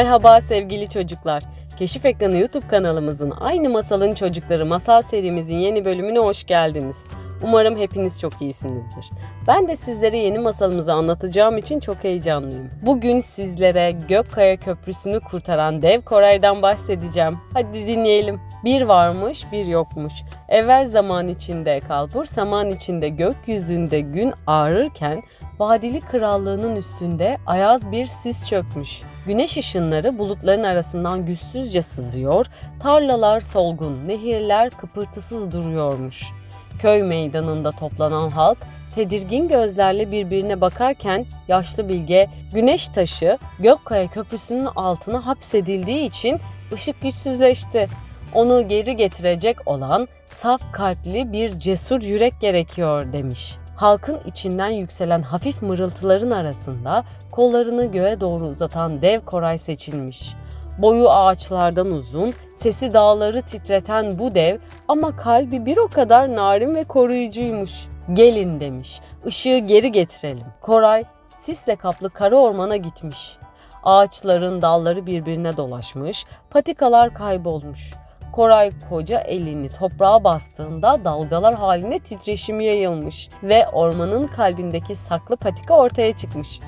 Merhaba sevgili çocuklar. Keşif Ekranı YouTube kanalımızın Aynı Masalın Çocukları masal serimizin yeni bölümüne hoş geldiniz. Umarım hepiniz çok iyisinizdir. Ben de sizlere yeni masalımızı anlatacağım için çok heyecanlıyım. Bugün sizlere Gökkaya Köprüsü'nü kurtaran dev Koray'dan bahsedeceğim. Hadi dinleyelim. Bir varmış bir yokmuş. Evvel zaman içinde kalbur saman içinde gökyüzünde gün ağrırken vadili krallığının üstünde ayaz bir sis çökmüş. Güneş ışınları bulutların arasından güçsüzce sızıyor, tarlalar solgun, nehirler kıpırtısız duruyormuş. Köy meydanında toplanan halk tedirgin gözlerle birbirine bakarken yaşlı bilge güneş taşı Gökkaya Köprüsü'nün altına hapsedildiği için ışık güçsüzleşti. Onu geri getirecek olan saf kalpli bir cesur yürek gerekiyor demiş. Halkın içinden yükselen hafif mırıltıların arasında kollarını göğe doğru uzatan dev Koray seçilmiş. Boyu ağaçlardan uzun, sesi dağları titreten bu dev ama kalbi bir o kadar narin ve koruyucuymuş. Gelin demiş, ışığı geri getirelim. Koray sisle kaplı kara ormana gitmiş. Ağaçların dalları birbirine dolaşmış, patikalar kaybolmuş. Koray koca elini toprağa bastığında dalgalar halinde titreşim yayılmış ve ormanın kalbindeki saklı patika ortaya çıkmış.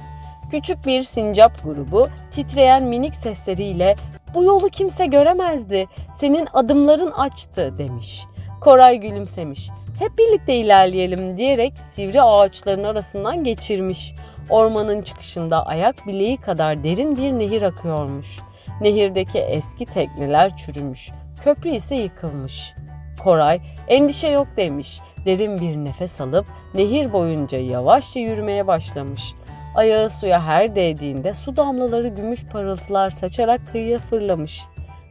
Küçük bir sincap grubu titreyen minik sesleriyle bu yolu kimse göremezdi. Senin adımların açtı demiş. Koray gülümsemiş. Hep birlikte ilerleyelim diyerek sivri ağaçların arasından geçirmiş. Ormanın çıkışında ayak bileği kadar derin bir nehir akıyormuş. Nehirdeki eski tekneler çürümüş. Köprü ise yıkılmış. Koray endişe yok demiş. Derin bir nefes alıp nehir boyunca yavaşça yürümeye başlamış. Ayağı suya her değdiğinde su damlaları gümüş parıltılar saçarak kıyıya fırlamış.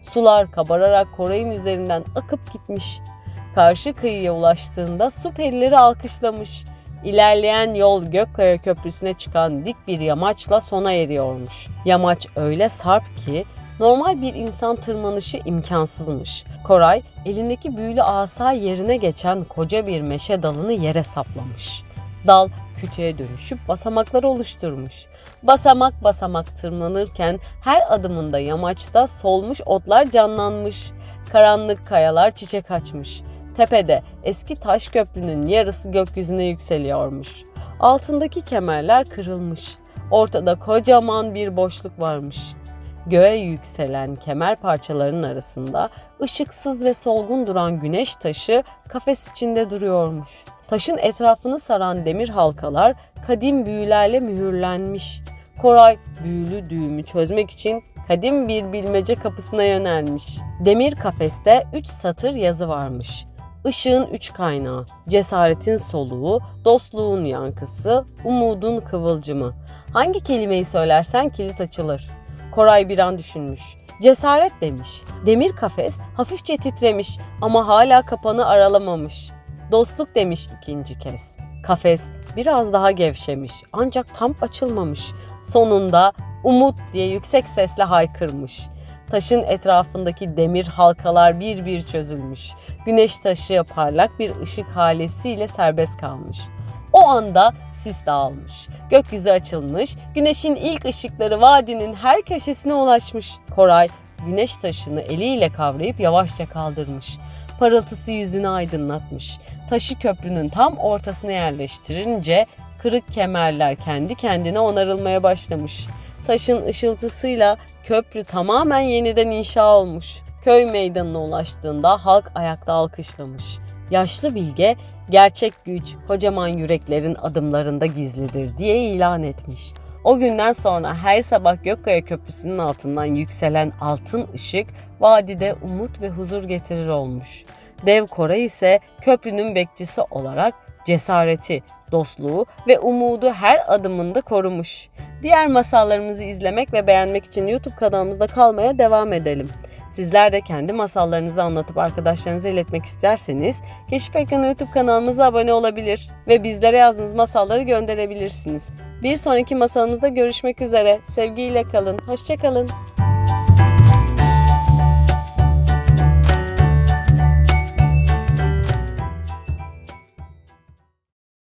Sular kabararak Koray'ın üzerinden akıp gitmiş. Karşı kıyıya ulaştığında su perileri alkışlamış. İlerleyen yol Gökkaya Köprüsü'ne çıkan dik bir yamaçla sona eriyormuş. Yamaç öyle sarp ki normal bir insan tırmanışı imkansızmış. Koray elindeki büyülü asa yerine geçen koca bir meşe dalını yere saplamış. Dal kütüğe dönüşüp basamaklar oluşturmuş. Basamak basamak tırmanırken her adımında yamaçta solmuş otlar canlanmış. Karanlık kayalar çiçek açmış. Tepede eski taş köprünün yarısı gökyüzüne yükseliyormuş. Altındaki kemerler kırılmış. Ortada kocaman bir boşluk varmış. Göğe yükselen kemer parçalarının arasında ışıksız ve solgun duran güneş taşı kafes içinde duruyormuş. Taşın etrafını saran demir halkalar kadim büyülerle mühürlenmiş. Koray büyülü düğümü çözmek için kadim bir bilmece kapısına yönelmiş. Demir kafeste üç satır yazı varmış. Işığın üç kaynağı, cesaretin soluğu, dostluğun yankısı, umudun kıvılcımı. Hangi kelimeyi söylersen kilit açılır. Koray bir an düşünmüş. Cesaret demiş. Demir kafes hafifçe titremiş ama hala kapanı aralamamış. Dostluk demiş ikinci kez. Kafes biraz daha gevşemiş ancak tam açılmamış. Sonunda umut diye yüksek sesle haykırmış. Taşın etrafındaki demir halkalar bir bir çözülmüş. Güneş taşı parlak bir ışık halesiyle serbest kalmış. O anda sis dağılmış. Gökyüzü açılmış. Güneşin ilk ışıkları vadinin her köşesine ulaşmış. Koray güneş taşını eliyle kavrayıp yavaşça kaldırmış. Parıltısı yüzünü aydınlatmış. Taşı köprünün tam ortasına yerleştirince kırık kemerler kendi kendine onarılmaya başlamış. Taşın ışıltısıyla köprü tamamen yeniden inşa olmuş. Köy meydanına ulaştığında halk ayakta alkışlamış. Yaşlı bilge gerçek güç kocaman yüreklerin adımlarında gizlidir diye ilan etmiş. O günden sonra her sabah Gökkaya Köprüsü'nün altından yükselen altın ışık vadide umut ve huzur getirir olmuş. Dev Koray ise köprünün bekçisi olarak cesareti, dostluğu ve umudu her adımında korumuş. Diğer masallarımızı izlemek ve beğenmek için YouTube kanalımızda kalmaya devam edelim. Sizler de kendi masallarınızı anlatıp arkadaşlarınıza iletmek isterseniz Keşif Ekranı YouTube kanalımıza abone olabilir ve bizlere yazdığınız masalları gönderebilirsiniz. Bir sonraki masalımızda görüşmek üzere. Sevgiyle kalın. Hoşçakalın.